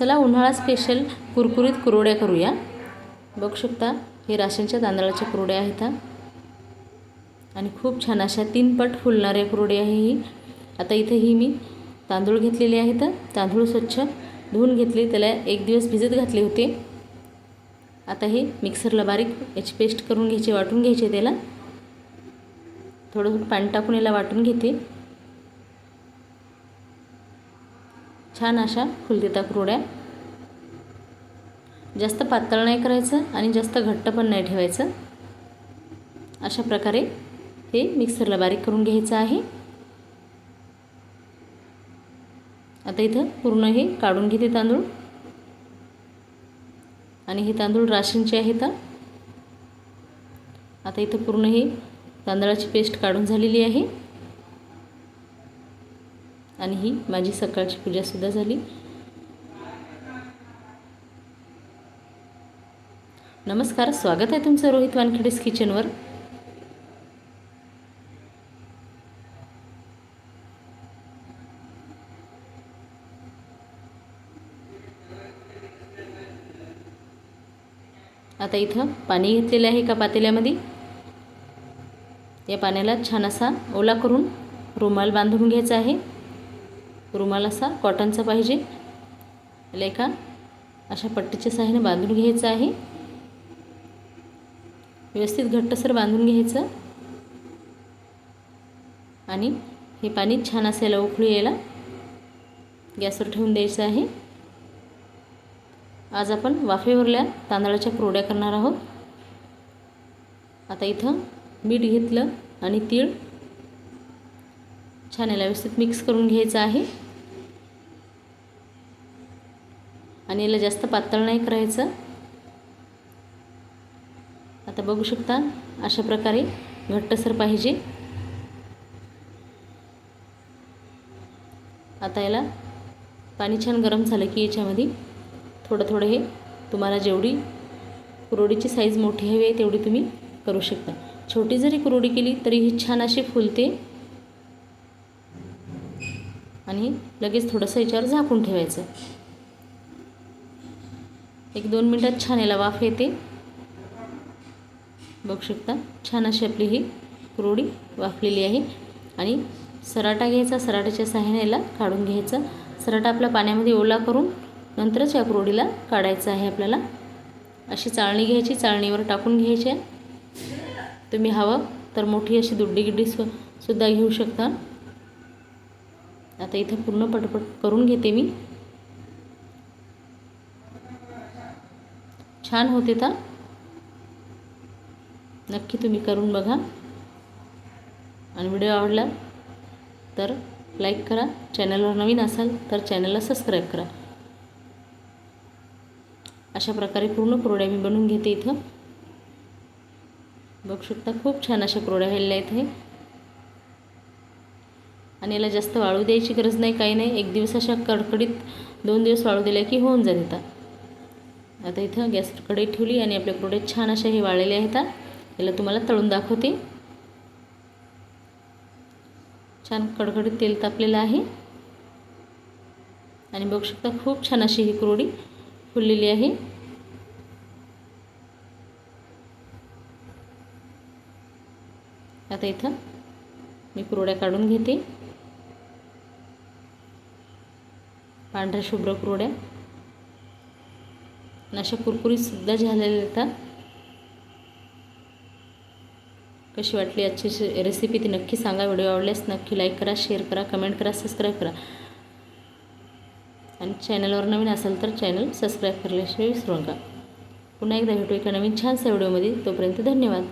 चला उन्हाळा स्पेशल कुरकुरीत कुरवड्या करूया. बघू शकता हे राशनच्या तांदळाच्या कुरवड्या आहेत आणि खूप छान अशा तीन पट फुलणाऱ्या कुरवड्या आहे ही. आता इथे ही मी तांदूळ घेतलेले आहेत तांदूळ स्वच्छ धुवून घेतले त्याला एक दिवस भिजत घातले होते. आता हे मिक्सरला बारीक याची पेस्ट करून घ्यायची वाटून घ्यायचे त्याला. थोडं पाणी टाकून याला वाटून घेते. छान अशा फुलदेता कुरड्या. जास्त पातळ नाही करायचं आणि जास्त घट्ट पण नाही ठेवायचं. अशा प्रकारे हे मिक्सरला बारीक करून घ्यायचं आहे. आता इथं पूर्ण हे काढून घेते तांदूळ. आणि हे तांदूळ राशनचे आहेत. आता इथं पूर्ण हे तांदळाची पेस्ट काढून झालेली आहे. आणि ही माझी सकाळची पूजासुद्धा झाली. नमस्कार स्वागत आहे तुमचं रोहित वानखेडेस किचनवर. आता इथं पाणी घेतलेलं आहे एका पातेल्यामध्ये. या पाण्याला छान असा ओला करून रुमाल बांधून घ्यायचा आहे. रुमाल असा कॉटनचा पाहिजे. लेखा अशा पट्टीच्या साह्याने बांधून घ्यायचं आहे. व्यवस्थित घट्टसर बांधून घ्यायचं. आणि हे पाणी छान असायला उकळी यायला गॅसवर ठेवून द्यायचं आहे. आज आपण वाफेवरल्या तांदळाच्या कुरड्या करणार आहोत. आता इथं मीठ घेतलं आणि तीळ छान याला व्यवस्थित मिक्स करून घ्यायचं आहे. आणि याला जास्त पातळ नाही करायचं. आता बघू शकता अशा प्रकारे घट्टसर पाहिजे. आता याला पाणी छान गरम झालं की याच्यामध्ये थोडं थोडं हे तुम्हाला जेवढी कुरोडीची साईज मोठी हवी आहे तेवढी तुम्ही करू शकता. छोटी जरी कुरोडी केली तरी ही छान अशी फुलते. आणि लगेच थोडंसं याच्यावर झाकून ठेवायचं. एक दोन मिनटात छान याला वाफ येते. बघू शकता छान अशी आपली ही कुरोडी वाफलेली आहे. आणि सराटा घ्यायचा सराटाच्या सहाय्याने याला काढून घ्यायचा. सराटा आपला पाण्यामध्ये ओला करून नंतरच या कुरोडीला काढायचं आहे आपल्याला. अशी चाळणी घ्यायची चाळणीवर टाकून घ्यायची तुम्ही हवं तर मोठी अशी दुड्डी गिड्डी सु सुद्धा घेऊ शकता. आता इथं पूर्ण पटपट करून घेते मी. छान होते तर. नक्की तुम्ही करून बघा. आणि व्हिडिओ आवडला तर लाईक करा. चॅनलवर नवीन असाल तर चॅनलला सबस्क्राईब करा. अशा प्रकारे पूर्ण कुरड्या मी बनवून घेते इथं. बघू शकता खूप छान अशा कुरड्या व्हायला इथे. आणि याला जास्त वाळू द्यायची गरज नाही काही नाही. एक दिवस अशा कडकडीत दोन दिवस वाळू दिल्या की होऊन जात आता आता इथं गॅस कढई ठेवली आणि आपल्या कुरड्या छान अशा हे वाळलेले आहेत. याला तुम्हाला तळून दाखवते. छान कडकडीत तेल तापलेलं आहे. आणि बघू शकता खूप छान अशी ही कुरडी फुललेली आहे. आता इथं मी कुरड्या काढून घेते. पांढऱ्या शुभ्र कुरड्या अशा कुरकुरीतसुद्धा झालेल्या येतात. कशी वाटली आजची रेसिपी ती नक्की सांगा. व्हिडिओ आवडल्यास नक्की लाईक करा शेअर करा कमेंट करा सबस्क्राईब करा. आणि चॅनलवर नवीन असाल तर चॅनल सबस्क्राईब करल्याशिवाय विसरू नका. पुन्हा एकदा भेटू एका नवीन छानशा व्हिडिओमध्ये. तोपर्यंत धन्यवाद.